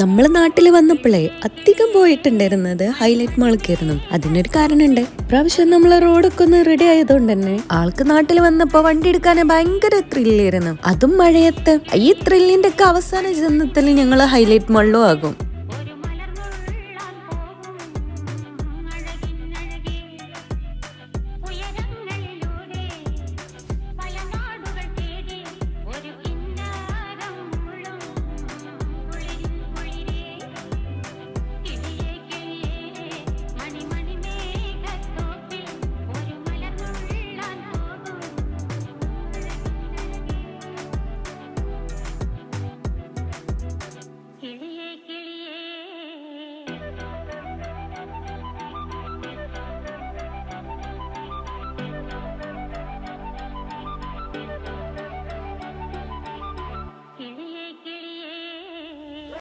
നമ്മൾ നാട്ടിൽ വന്നപ്പോഴേ അധികം പോയിട്ടുണ്ടായിരുന്നത് ഹൈലൈറ്റ് മാൾക്കായിരുന്നു. അതിനൊരു കാരണമുണ്ട്. പ്രാവശ്യം നമ്മൾ റോഡൊക്കെ ഒന്ന് റെഡി ആയതുകൊണ്ട് തന്നെ ആൾക്ക് നാട്ടിൽ വന്നപ്പോ വണ്ടി എടുക്കാൻ ഭയങ്കര ത്രില്ലായിരുന്നു അതും മഴയത്ത്. ഈ ത്രില്ലിന്റെ ഒക്കെ അവസാന ജന്മത്തിൽ ഞങ്ങൾ ഹൈലൈറ്റ് മാളിലും ആകും.